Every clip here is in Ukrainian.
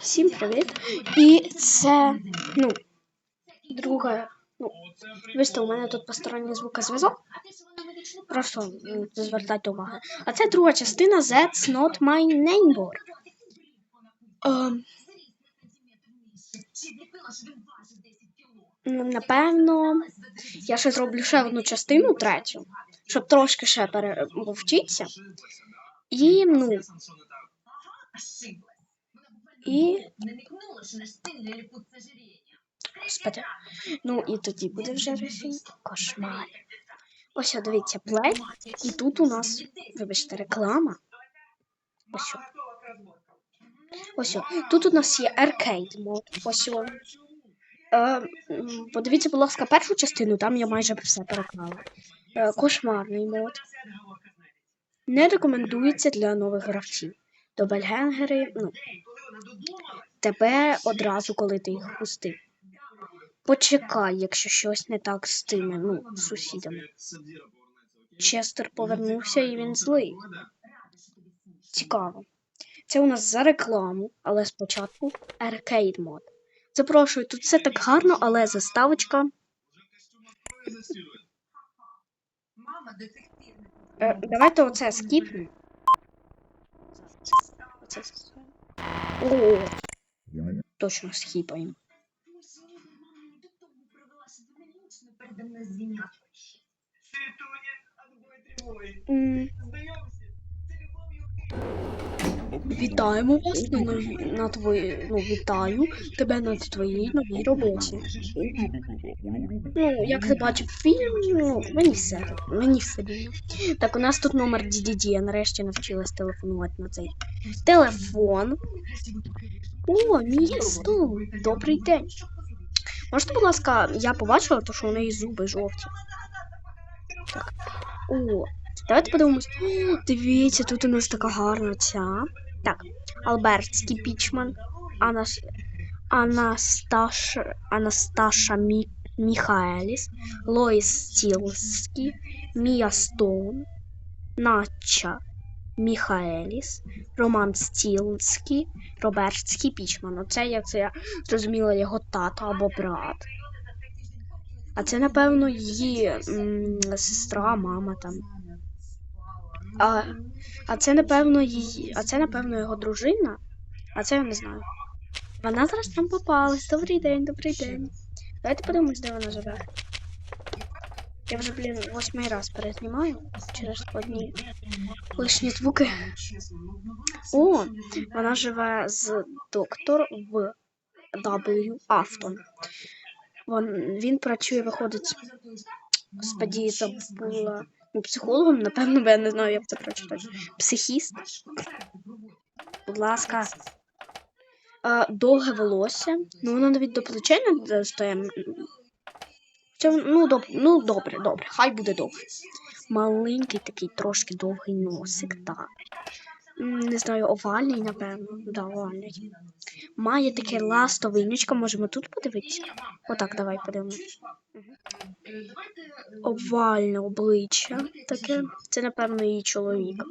Всім привіт! І це, ну, друга, ну, вибачте, у мене тут посторонній звукозв'язок. Не звертайте уваги. А це друга частина That's not my neighbor. Ну, напевно, я ще зроблю ще одну частину, третю, щоб трошки ще перевчитися. І, ну, і Господи. Ну і тоді буде вже рефін. Кошмар. Ось, дивіться, плей. І тут у нас, вибачте, реклама. Ось. Ось. Тут у нас є аркейд мод. Ось. Е, подивіться, будь ласка, першу частину, там я майже все переклала. Е, кошмарний мод. Не рекомендується для нових гравців. Добельгенгери, ну, тебе одразу, коли ти їх пустив. Почекай, якщо щось не так з тими, ну, сусідами. Честер повернувся і він злий. Цікаво. Це у нас за рекламу, але спочатку аркейд мод. Запрошую, тут все так гарно, але заставочка. Е, давайте оце скіпнемо. Оце скіпнемо. О, точно скіпаємо. М, Вітаємо вас на, нові, на твої, ну, вітаю тебе на твоїй новій роботі. Ну, як ти бачив фільм, ну, мені все, мені все рівно. Так, у нас тут номер DDD, я нарешті навчилась телефонувати на цей телефон. О, місто! Добрий день. Можете, будь ласка, я побачила, то, що у неї зуби жовті. Так. О, давайте подивимось. О, дивіться, тут у нас така гарна ця. Так, Албертський пічман, Анас... Анасташ... Анасташа Мі... Міхаеліс, Лоїс Стілський, Мія Стоун, Нача Міхаеліс, Роман Стілський, Робертський пічман. Оце, як це я зрозуміла, його тато або брат. А це, напевно, її м, сестра, мама там. А, а це, напевно, її. А це, напевно, його дружина. А це я не знаю. Вона зараз там попалась. Добрий день, добрий день. Давайте подивимось, де вона живе. Я вже, блін, восьмий раз перезнімаю через одні лишні звуки. О, вона живе з доктор в W Автон. Він працює, виходить, господі, забула. Ну, психологом, напевно, бо я не знаю, як це прочитати. Психіст. Будь ласка. А, довге волосся. Ну, воно навіть до плечей не достає. Це, ну, доб... ну, добре, добре, хай буде довге. Маленький такий трошки довгий носик, так. Не знаю, овальний, напевно. Да, овальний. Має таке ластовинючка, можемо тут подивитися. Отак, давай подивимось. Овальне обличчя таке. Це, напевно, її чоловік.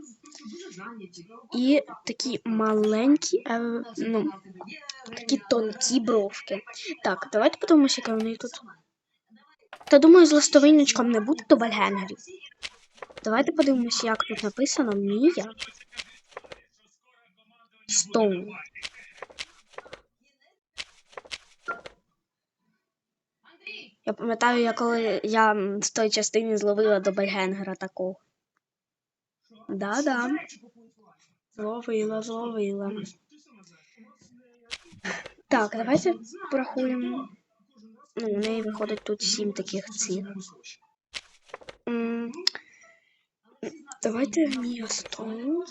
І такі маленькі, е, ну, такі тонкі бровки. Так, давайте подивимося, яке в неї тут. Та думаю, з ластовинничком не буде добальгенгерів. Давайте подивимося, як тут написано Мія. Стоун. Я пам'ятаю, я коли я м, з тої частини зловила добальгенгера такого. Да-да. Зловила, зловила. Так, давайте порахуємо. Ну, у неї виходить тут сім таких. М, Давайте Мія Стоун.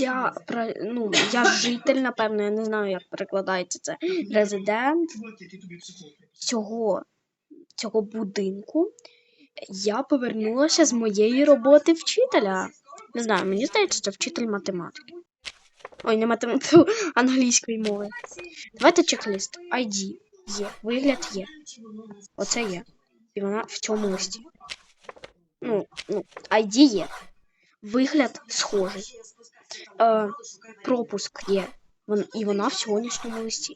Я ну, я житель, напевно, я не знаю, як перекладається це. Резидент цього, цього будинку. Я повернулася з моєї роботи вчителя. Не знаю, мені здається, це вчитель математики. Ой, не математики, англійської мови. Давайте чек-лист. ID є. Вигляд є. Оце є. І вона в цьому листі. Ну, ну, ID є. Вигляд схожий. е, пропуск є. І вона в сьогоднішньому листі.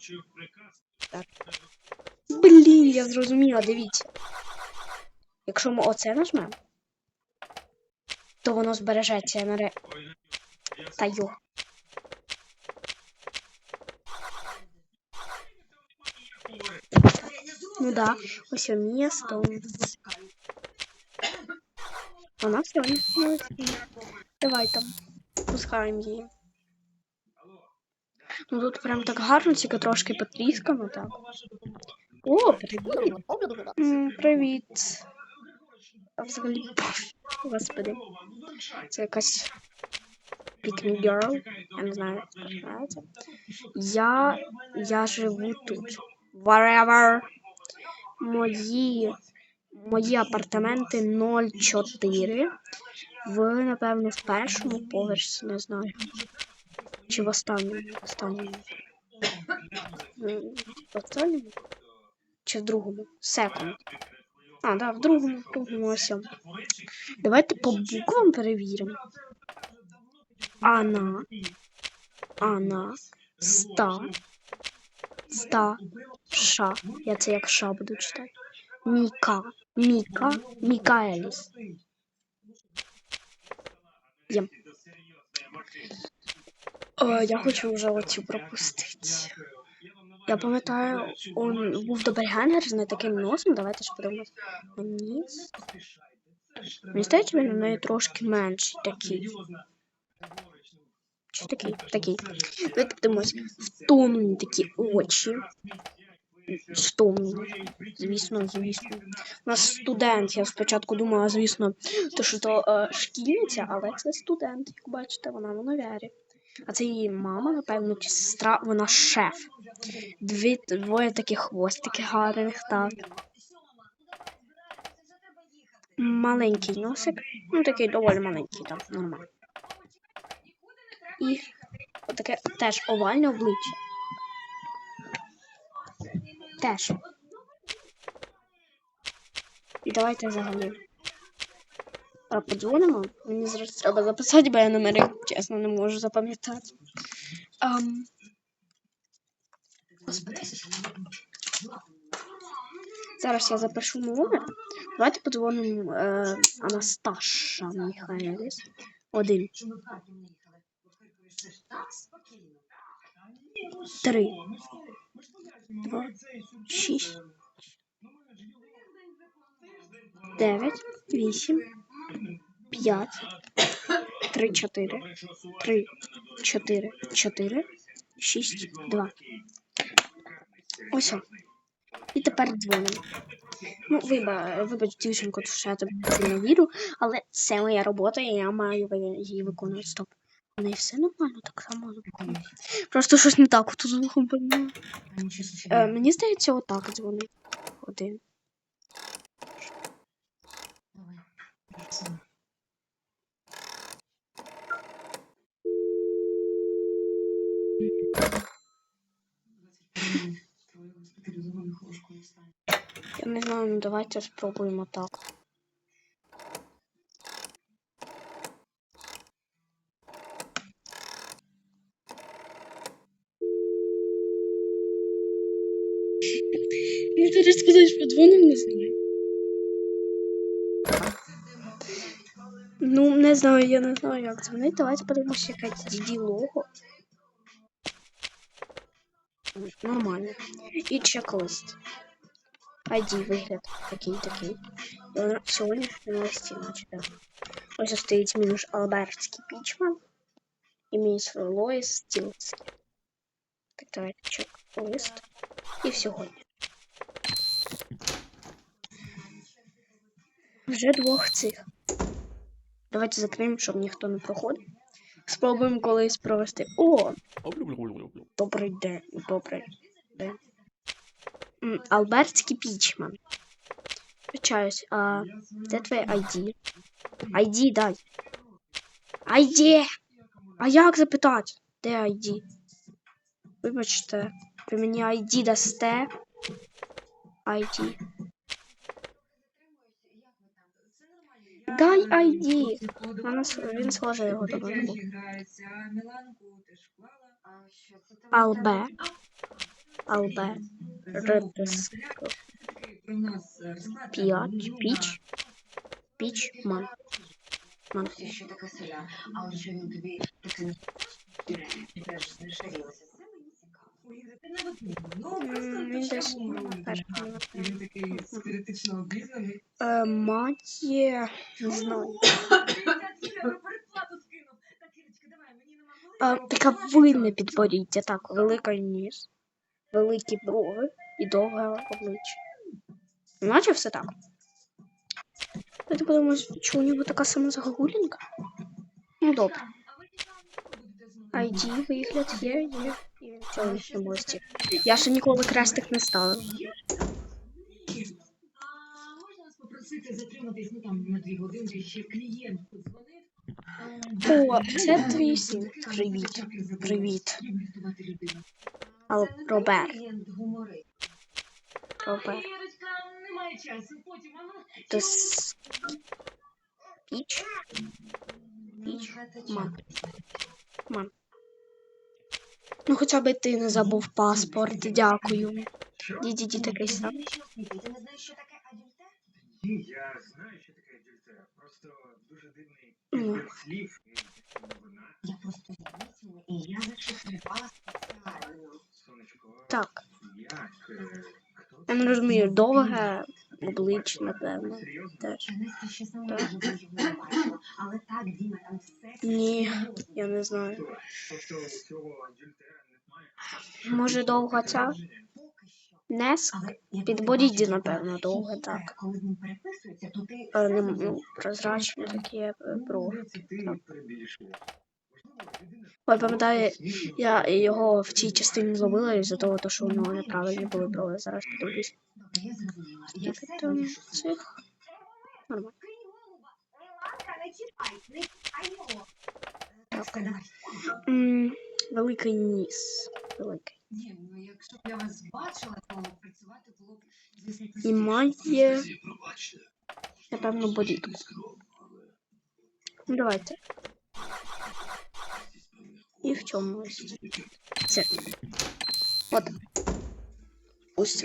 Так. Блін, я зрозуміла, дивіться. Якщо ми оце нажмемо, то воно збережеться на ре... Та йо. Ну да, ось місто. Вона в сьогоднішньому. Давай там. Пускаємо її. Ну тут прям так гарно, тільки трошки потріскано так. О, привіт. Привіт. А взагалі, господи. Це якась Pick girl. Я не знаю, як називається. Я, я живу тут. Wherever. Мої, мої апартаменти 04. В, напевно, в першому поверсі, не знаю. Чи в останньому? В останньому. В останньому? Чи в другому? Секунд. А, да, в другому, в другому ось. Давайте по буквам перевіримо. Ана. Ана. Ста. Ста. Ша. Я це як ша буду читати. Міка. Міка. Мікаеліс. Єм. Е, я хочу вже оцю пропустити. Я пам'ятаю, он був добергенгер з не таким носом. Давайте ж подивимось. Ніс. Мені здається, він у неї трошки менший такий. Чи такий? Такий. Давайте подивимось. Втомлені такі очі. Втомлені. Звісно, звісно. У нас студент. Я спочатку думала, звісно, то що то е, шкільниця, але це студент, як бачите, вона в універі. А це її мама, напевно, чи сестра, вона шеф. Дві, двоє таких хвостиків гарних, так. Маленький носик. Ну, такий доволі маленький, так, нормально. І отаке теж овальне обличчя. Теж. І давайте взагалі. Подзвонимо. Мені зараз треба записати, бо я номери, чесно, не можу запам'ятати. Ам... Господи. Зараз я запишу номер. Давайте подзвонимо е, Анасташа Михайліс. Один. Три. Два. Шість. Дев'ять. Вісім. П'ять. Три, чотири. Три, чотири, чотири. Шість, два. Ось. І тепер дзвонимо. Ну, виба, вибач, дівчинко, що я тобі не вірю, але це моя робота, і я маю її виконувати. Стоп. У неї все нормально, так само виконує. Просто щось не так тут звуком поміняла. Е, мені здається, отак дзвонить. Один. Я не знаю, ну давайте спробуємо так. сказати, що подзвонив, не знаю. Ну, не знаю, я не знаю, як дзвонити. Давайте подивимося, якась DD лого. Нормально. І чек-лист. ID вигляд такий такий. І вона сьогодні на листі наче. Ось стоїть мінус Албертський пічман і мінус Лоїс Стілський. Так, давайте чек-лист. І сьогодні. Вже двох цих. Давайте закриємо, щоб ніхто не проходив. Спробуємо колись провести. О! Добрий день. Добрий день. Албертський пічман. Вибачаюсь, а де твоє ID? ID дай. ID! А як запитати? Де ID? Вибачте, ви мені ID дасте. ID. Дай ID. Він сложив його до мене. Албе. Албе. Ритиск. П'ять. Піч. Піч. Ман. Ман. Це що таке селя, а от що він тобі таке не теж не шарілася. Це мені цікаво. Ну, М, просто він десь Він такий спіритично обізнаний. Е, має. Не знаю. А, така винне підборіддя. Так, велика ніс, великі брови і довге обличчя. Наче все так. Давайте подивимось, чи у нього така сама загогулінка? Ну добре. ID вигляд є, є. І він сьогоднішньому. Я ще ніколи крестик не ставив. А можна вас попросити затриматись, ну там на дві годинки, ще клієнт подзвонив. О, це твій син. Привіт. Привіт. Ал Робер. Робер. Немає часу, потім, а с... Піч? Піч. Мам. Мам. Ну хоча б ти не забув паспорт, дякую. Діді такий сам. Ти не знаєш, що таке адюльтер? Я знаю, що таке адюльтер. Просто дуже дивний Ну. підбір слів Я просто замітила, і я зашифрувала спеціально. сонечко. Так, Як? е, Хто? я не розумію, довге обличчя, напевно. Теж. Принести ще сама живу його не бачила, але так, Діма, там все Ні, я не знаю. Тобто цього немає? Може довга ця? Неск? Як бачиш, напевно, є, так. Коли він переписується, то ти Е, прозрачні такі е, брови. Ой, пам'ятаю, я його в цій частині зловила із-за того, що у нього неправильні були брови. Зараз подивлюсь. Добре, я зрозуміла. Я Скільки все там цих. Нормально. Так, Великий ніс. Великий. Ні, ну якщо б я вас бачила, то працювати було б, звісно, І має, напевно, борідку. Ну, давайте. І в чомусь. Це. От. Ось.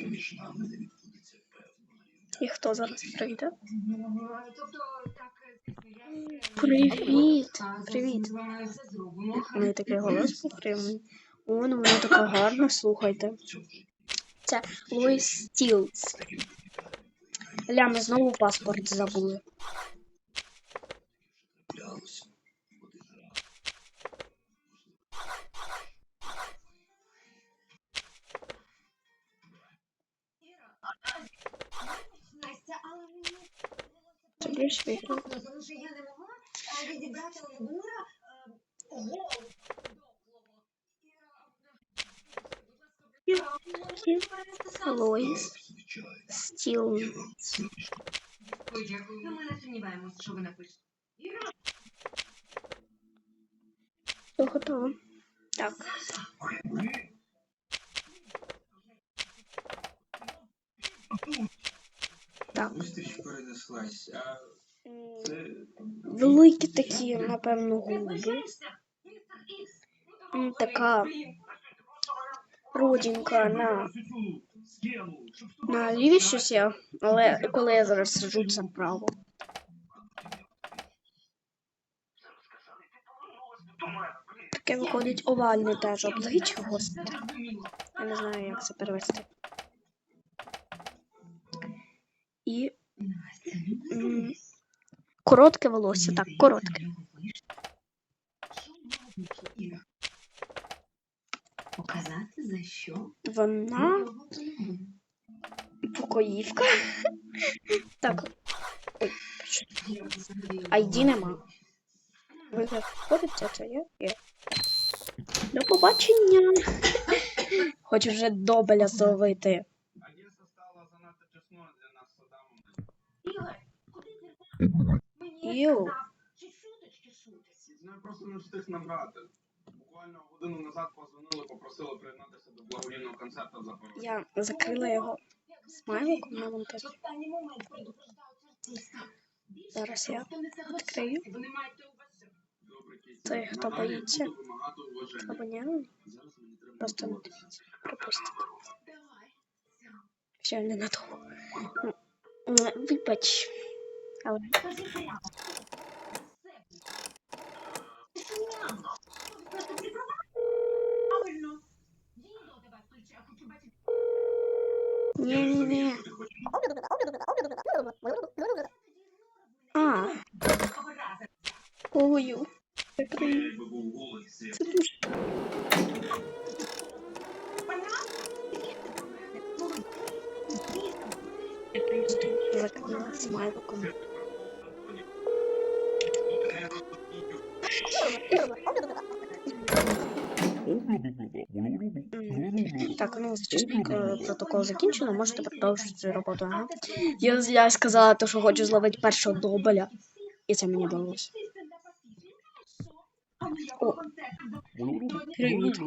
І хто зараз прийде? Тобто, я все- Привіт! Привіт! У неї такий голос був приємний. Ну вона така гарна, слухайте. Це Луїс Стілс. Ля, ми знову паспорт забули. Ми не що ви напишете. Все готово. Так. Так. Перенеслась, а це Великі такі, напевно, губи. Така родинка на, на лівій щосі, але коли я зараз сиджу, це право. Таке виходить овальне теж обличчя, господи. Я не знаю, як це перевести. І коротке волосся, так, коротке. Що мало вийшло, Іра? Показати, за що Вона ми його полюбили. покоївка. Так, Я взагалі нема. Вигляд входить, це є? Є. До побачення. Хочу вже добеля зловити. Знаю, просто не встиг набрати. Буквально годину назад позвонили, попросили приєднатися до благодійного концерту в Запорожжі. Я закрила його смайликом на монтажі. Зараз я відкрию. Той, хто боїться. буду. Або ні, Зараз мені треба просто не дивіться. Пропустіть. Все. Не надовго. Вибач. Але ні-ні-ні. А, голий, це дуже закрила смайликом. М, Так, ну зачисника протокол закінчено, можете продовжити роботу. Ага. Я, я сказала, то, що хочу зловити першого добеля, і це мені вдалося. О, привіт.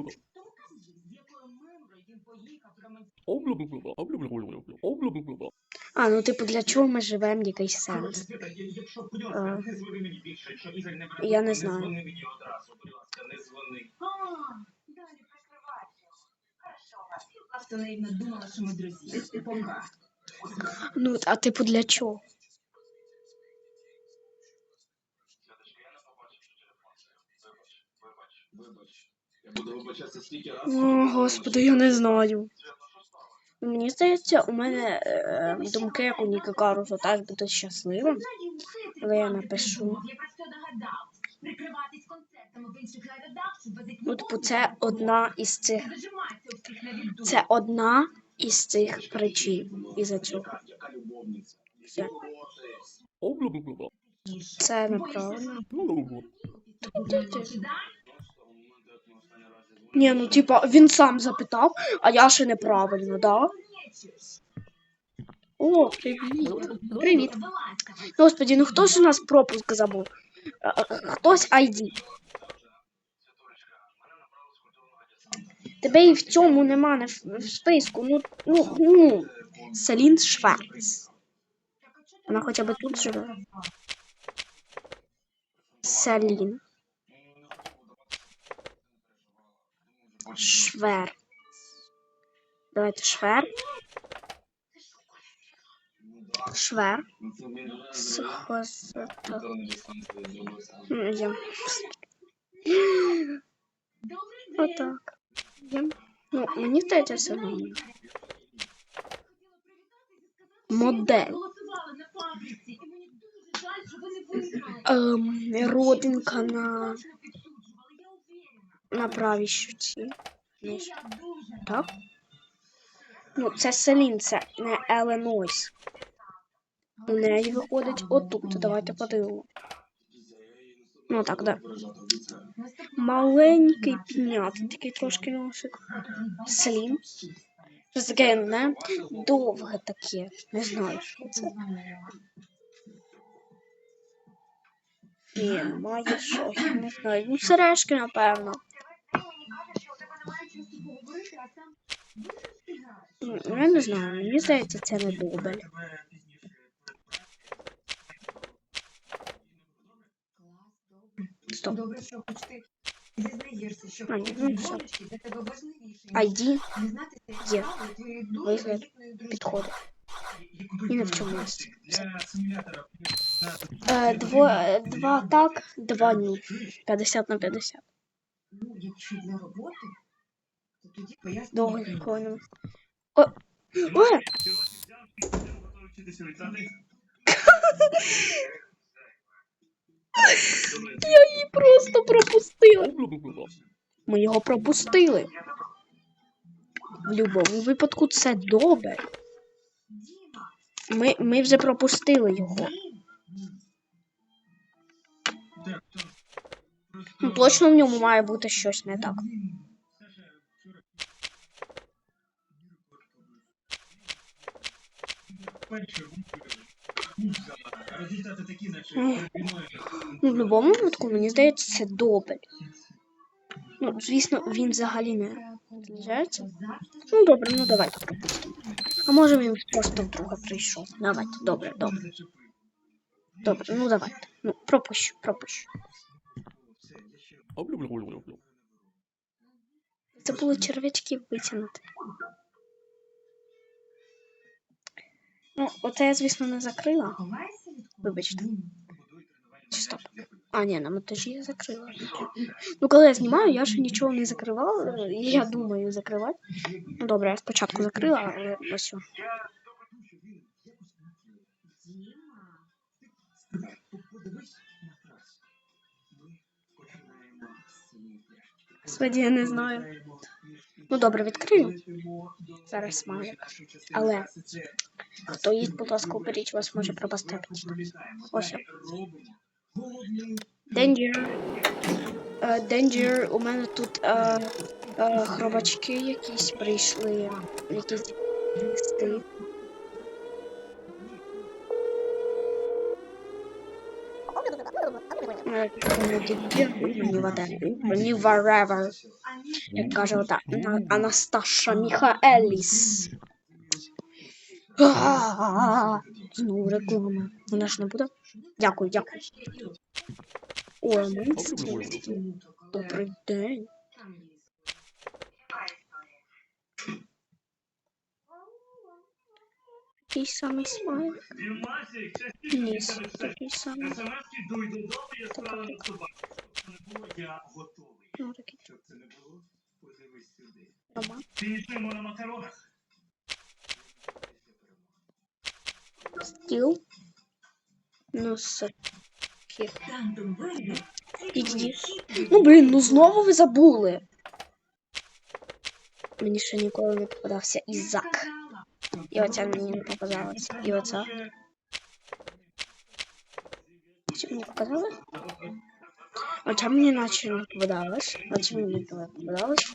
А, ну типу, для чого ми живемо, якийсь сенс. Будь Е. ласка, просто наивно думала, що ми друзі. Пока. Ну, а типу, для чого? О, господи, я не знаю. Мені здається, у мене е, думки, як у Ніка Каруса, теж бути щасливим. Але я напишу. Я про все догадалась. Прикриватись Ну, типу, це одна із цих. Це одна із цих причин цього. Яка, яка любовниця? Все. Це неправильно. Ні, ну типа, він сам запитав, а я ще неправильно, да? О, привіт. Привіт. Господи, ну хто ж у нас пропуск забув? А, а, Хтось ID. Тебе і в цьому нема не в, в списку. Ну, ну, ну. Селін Шварц. Вона хоча б тут живе. Селін Швер. Давайте Швер. Швер. Схозата. М, Є. Отак. Є. Ну, мені здається, все нормально. Модель. Ем, родинка на, я на правій щуці. Я Так? Ну, це Селін, це не Еленойс. У неї виходить отут. Давайте подивимо. Ну так, да. Маленький піднятий, такий трошки носик. Селін. Щось таке, не? Довге таке. Не знаю, що це. Ні, має що, не знаю. Ну, сережки, напевно. Я не знаю, мені здається, це не дубль. Стоп. Добре, що хоч ти зізнаєшся, що А, ні, ну, все. болячки для тебе важливіше, ніж ID не знати це Є. справи твоєї дуже Вигляд вагітної дружини. підходить. І не в цьому місці. Для симулятора. Е, дво, два так, два ні. 50 на 50. Ну, якщо для роботи, то тоді пояснюю. Довго прийом. ніколи не. О! О! Я її просто пропустила. Ми його пропустили. В будь-якому випадку це добре. Ми, ми вже пропустили його. Точно в ньому має бути щось не так. Наче Ну, в будь-якому випадку, мені здається, це добре. Ну, звісно, він взагалі не зліжається. Ну, добре, ну давайте пропустимо. А може він просто вдруге прийшов. Давайте, добре, добре. Добре, ну давайте. Ну, пропущу, пропущу. Це було черв'ячки витягнути. Ну, оце я, звісно, не закрила. Вибачте. Чи стоп? А, ні, на монтажі я закрила. Ну, коли я знімаю, я ще нічого не закривала. Я думаю закривати. Ну, добре, я спочатку закрила, але ось. Господи, я не знаю. Ну, добре, відкрию. Зараз смайлик. Але хто їсть, будь ласка, уберіть, вас може пропасти апетит. Ось. Danger. Danger, у мене тут е, е, хробачки якісь прийшли. Якісь листи. Е, не Danger, ні ні. Як каже ота Анасташа Міхаеліс. Знову реклама. Вона ж не буде? Дякую, дякую. О, Добрий день. там є Такий самий смайл. Ніс. Такий самий. Ну, такий подивись Фінішуємо на макаронах. Стіл. Ну, с. Тантум Ну, блін, ну знову ви забули. Мені ще ніколи не попадався Ізак. І оця мені не попадалась. І оця. Чи мені показали? Оця мені наче не попадалась. Оця мені не попадалась.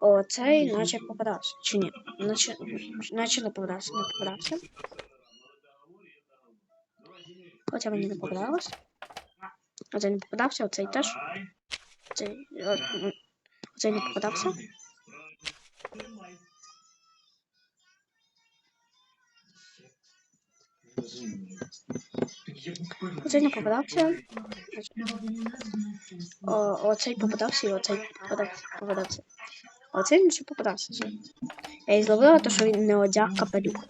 Оцей наче попадався. Чи ні? Наче, наче не попадався, не попадався. Оця мені не попадалась. Оцей не попадався, оцей теж. Давай. Оцей, о, м, оцей не попадався. Оцей не попадався. О, оцей попадався і оцей попадався. попадався. Оцей не ще попадався. Я і зловила, то, що він не одяг капелюх.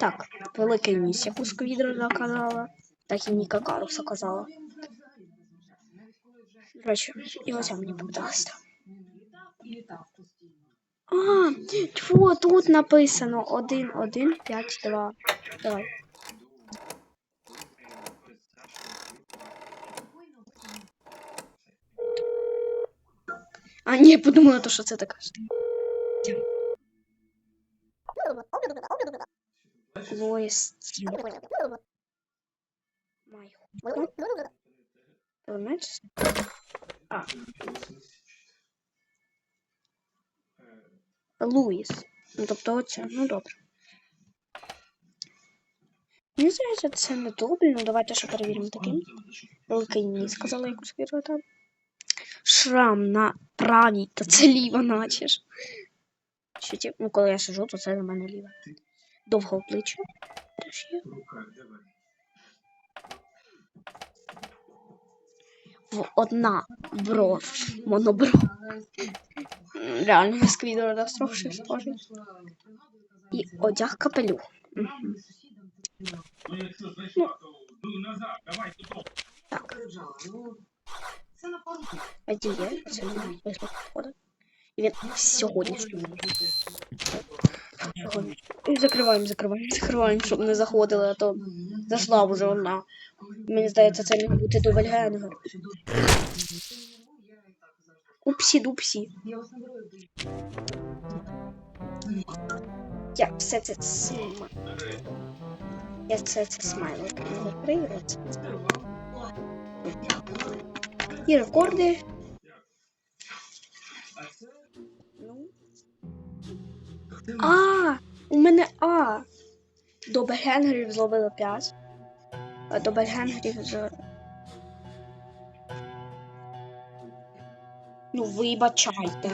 Так, великий ніс, яку сквідра заказала, так і Ніка Каруса казала. До речі, і оця мені попадалася. А, тьфу, тут написано 1, 1, 5, 2. Давай. А, ні, подумала, то, що це така ж. Лоїс. Май. Елемент. А. Луїс. Ну, тобто оця, ну добре. Мені здається, це не добре, ну давайте ще перевіримо таким. Великий ніс, сказала якусь віру там. Шрам на правій, та це ліва, наче ж. Що ті, ну коли я сижу, то це на мене ліва. Довго обличчя. Теж є. В одна бро монобро. Реально, на сквідора трохи схожий. І одяг капелю. Ну. Попереджала. Ну, це не вийшло. Він. Сьогодні. І закриваємо, закриваємо, закриваємо, щоб не заходили, а то зайшла вже одна. Мені здається, це міг бути довольгенгер. Упсі дупсі. Я. Я все це сма. Я все це смайлик закрию. це І рекорди. А, у мене А. Добергенгерів зловили 5. А Добергенгерів з. Ну, вибачайте.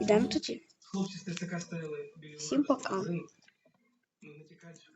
Йдемо тоді. Хлопці з ТЦК стояли біля Всім пока. Ну що